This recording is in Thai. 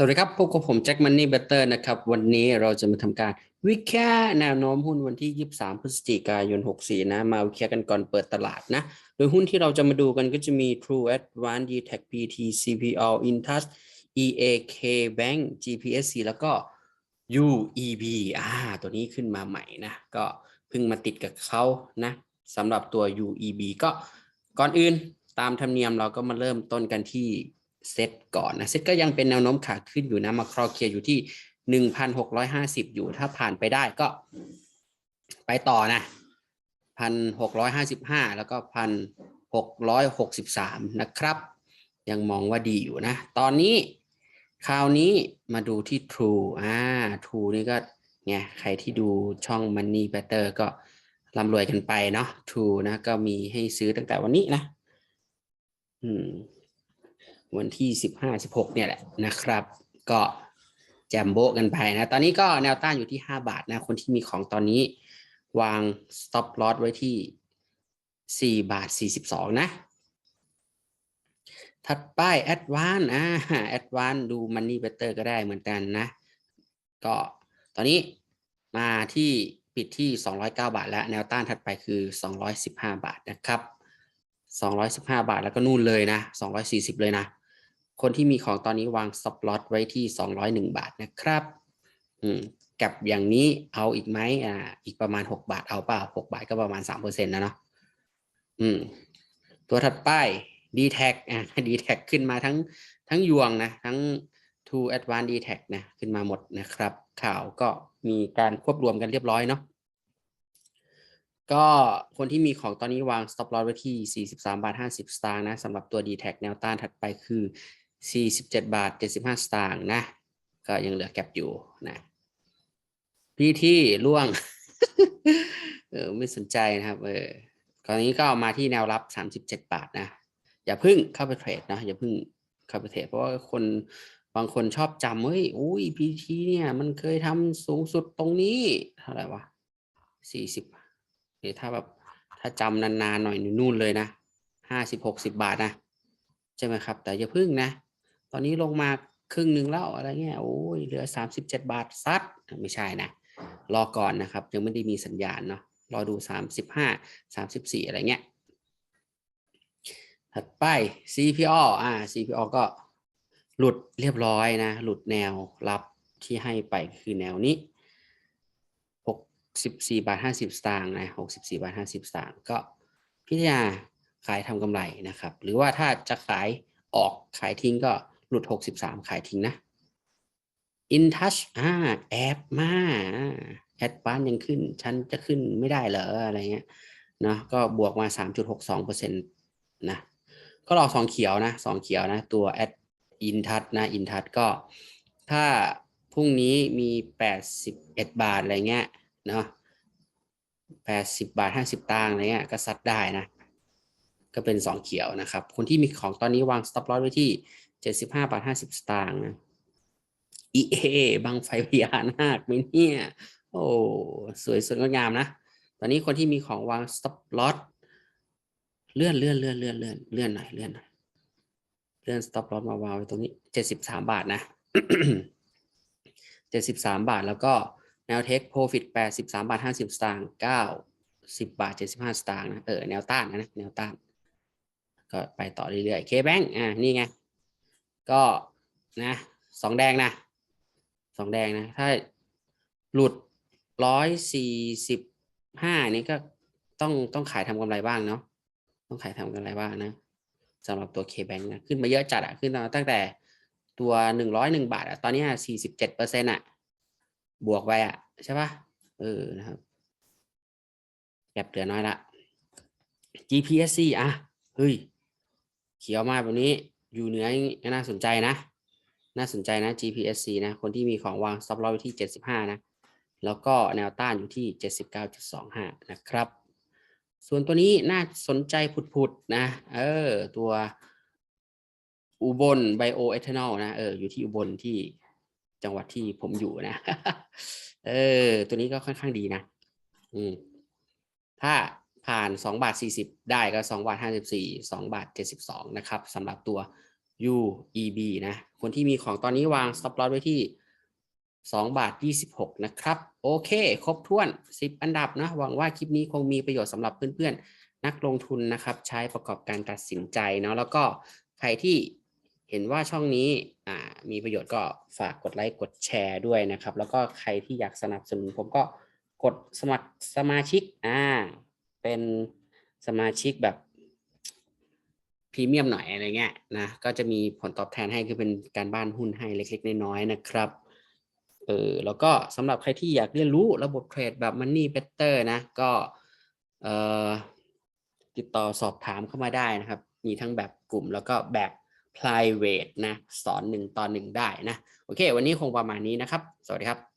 สวัสดีครับพบกับผมแจ็คมันนี่เบเตอร์นะครับ วันนี้เราจะมาทำการวิเคราะห์แนวโน้มหุ้นวันที่ 23 พฤศจิกายน 64 นะ มาวิเคราะห์กันก่อนเปิดตลาดนะ โดยหุ้นที่เราจะมาดูกันก็จะมี True Advance d t a c PT CPO Intouch EAK Bank GPSC แล้วก็ UEB อ่าตัวนี้ขึ้นมาใหม่นะ ก็เพิ่งมาติดกับเขานะสำหรับตัว UEB ก็ก่อนอื่นตามธรรมเนียมเราก็มาเริ่มต้นกันที่ เซตก่อนนะเซตก็ยังเป็นแนวโน้มขาขึ้นอยู่นะมาครอเคลียร์อยู่ที่หนึ่งพันหกร้อยห้าสิบอยู่ถ้าผ่านไปได้ก็ไปต่อนะพันหกร้อยห้าสิบห้าแล้วก็พันหกร้อยหกสิบสามนะครับ ยังมองว่าดีอยู่นะ ตอนนี้คราวนี้มาดูที่ True อ่า True นี่ก็เนี่ยใครที่ดูช่อง Money Better ก็ร่ำรวยกันไปเนาะ True นะก็มีให้ซื้อตั้งแต่วันนี้นะ อืม วันที่สิบห้าสิบหกเนี่ยแหละนะครับ ก็แจมโบกันไปนะ ตอนนี้ก็แนวต้านอยู่ที่ห้าบาทนะ คนที่มีของตอนนี้วาง stop loss ไว้ที่สี่บาทสี่สิบสองนะ ถัดไป advance อ่า advance ดู money better ก็ได้เหมือนกันนะ ก็ตอนนี้มาที่ปิดที่ 209 บาทแล้ว แนวต้านถัดไปคือ 215 บาทนะครับ 215 บาทแล้วก็นู่นเลยนะ 240 เลยนะ คนที่มีของตอนนี้วาง stop loss ไว้ที่ 201 บาทนะครับอืมกับอย่างนี้เอาอีกไหมอ่าอีกประมาณ 6 บาทเอาเปล่า6บาทก็ประมาณ3%นะเนาะอืมตัวถัดไป d t แทอ่า d t แทขึ้นมาทั้งทั้งยวงนะ ทั้ง to advanced d t แทนะขึ้นมาหมดนะครับ ข่าวก็มีการควบรวมกันเรียบร้อยเนาะก็คนที่มีของตอนนี้วาง stop loss ไว้ที่ 43 บาท 50 สตางค์นะสำหรับตัว d t แทแนวต้านถัดไปคือ 47 บาท 75 สตางค์นะ ก็ยังเหลือแก็บอยู่นะ PT ล่วง เออไม่สนใจนะครับเออตอนนี้ก็มาที่แนวรับ 37 บาทนะ อย่าพึ่งเข้าไปเทรดนะ อย่าพึ่งเข้าไปเทรดเพราะว่าคนบางคนชอบจำเฮ้ยอุ้ย PT เนี่ย มันเคยทำสูงสุดตรงนี้ เท่าไหร่วะ40หรือถ้าแบบถ้าจำนานๆหน่อยนู่นเลยนะ50 60บาทนะ ใช่ไหมครับ แต่อย่าพึ่งนะ ตอนนี้ลงมาครึ่งหนึ่งแล้วอะไรเงี้ยโอ้ยเหลือ 37 บาทซัดไม่ใช่นะ รอก่อนนะครับ ยังไม่ได้มีสัญญาณเนาะรอดู 35 34 อะไรเงี้ยถัดไป CPO อ่า CPO ก็หลุดเรียบร้อยนะ หลุดแนวรับที่ให้ไปคือแนวนี้ 64 บาท 50 สตางค์นะ64 บาท 50 สตางค์ก็พิจารณาขายทำกำไรนะครับ หรือว่าถ้าจะขายออกขายทิ้งก็ หลุด 63 ขายทิ้งนะ InTouch อ่าแอบมาแอดวานยังขึ้น ฉันจะขึ้นไม่ได้เหรออะไรเงี้ยเนาะก็บวกมา 3.62%นะก็รอสองเขียวนะสองเขียวนะ ตัวแอดอินทัชนะอินทัชก็ ถ้าพรุ่งนี้มี 81 บาทอะไรเงี้ยเนาะ80 บาท 50 ตังค์อะไรเงี้ยก็ซัดได้นะ ก็เป็นสองเขียวนะครับ คนที่มีของตอนนี้วาง stop loss ไว้ที่ 75บห้าบาท50สตางค์นะ EA บางไฟพญานาคไหมเนี่ย โอ้สวยสวยงดงามนะ ตอนนี้คนที่มีของวาง stop loss เลื่อนเลื่อนเลื่อนเลื่อนเลื่อนเลื่อนหน่อยเลื่อนหน่อยเลื่อน stop loss มาวางไว้ตรงนี้73บสามบาทนะ73บสามบาทแล้วก็แนว take profit 83บสามบาท50สตางค์90บบาท75สตางค์นะเออแนวต้านนะแนวต้าน ก็ไปต่อเรื่อยๆ K-Bank อ่านี่ไง ก็นะสองแดงนะสองแดงนะ ถ้าหลุดร้อยสี่สิบห้านี่ก็ต้องต้องขายทำกำไรบ้างเนาะต้องขายทำกำไรบ้างนะสำหรับตัว K-Bank นะขึ้นมาเยอะจัดอะขึ้นมาตั้งแต่ตัวหนึ่งร้อยหนึ่งบาทอะตอนนี้สี่สิบเจ็ดเปอร์เซ็นต์อะบวกไปอะใช่ปะเออนะครับแก็บเหลือน้อยละ GPSC อะ เฮ้ย เขียวมาแบบนี้ อยู่เหนือน่าสนใจนะ น่าสนใจนะ GPSC นะ คนที่มีของวาง stop loss ไว้ที่ 75 นะ แล้วก็แนวต้านอยู่ที่ 79.25 นะครับ ส่วนตัวนี้น่าสนใจผุดๆนะ เออ ตัวอุบลไบโอเอทานอลนะ เออ อยู่ที่อุบลที่จังหวัดที่ผมอยู่นะ เออ ตัวนี้ก็ค่อนข้างดีนะ อืม ถ้า ผ่าน 2 บาท 40 ได้ก็2บาท 54 2 บาท 72 นะครับสำหรับตัว UEB นะ คนที่มีของตอนนี้วาง stop loss ไว้ที่ 2 บาท 26 นะครับ โอเค ครบถ้วน 10 อันดับนะ หวังว่าคลิปนี้คงมีประโยชน์สำหรับเพื่อนๆ นักลงทุนนะครับ ใช้ประกอบการตัดสินใจเนาะ แล้วก็ใครที่เห็นว่าช่องนี้มีประโยชน์ก็ฝากกดไลค์ กดแชร์ด้วยนะครับ แล้วก็ใครที่อยากสนับสนุนผมก็กดสมัครสมาชิกอ่า เป็นสมาชิกแบบพรีเมียมหน่อยอะไรเงี้ยนะก็จะมีผลตอบแทนให้คือเป็นการบ้านหุ้นให้เล็ก ๆ น้อยๆนะครับเออแล้วก็สำหรับใครที่อยากเรียนรู้ระบบเทรดแบบ Money Better นะก็เอ่อติดต่อสอบถามเข้ามาได้นะครับ มีทั้งแบบกลุ่มแล้วก็แบบ private นะ สอนหนึ่งต่อหนึ่งได้นะ โอเค วันนี้คงประมาณนี้นะครับ สวัสดีครับ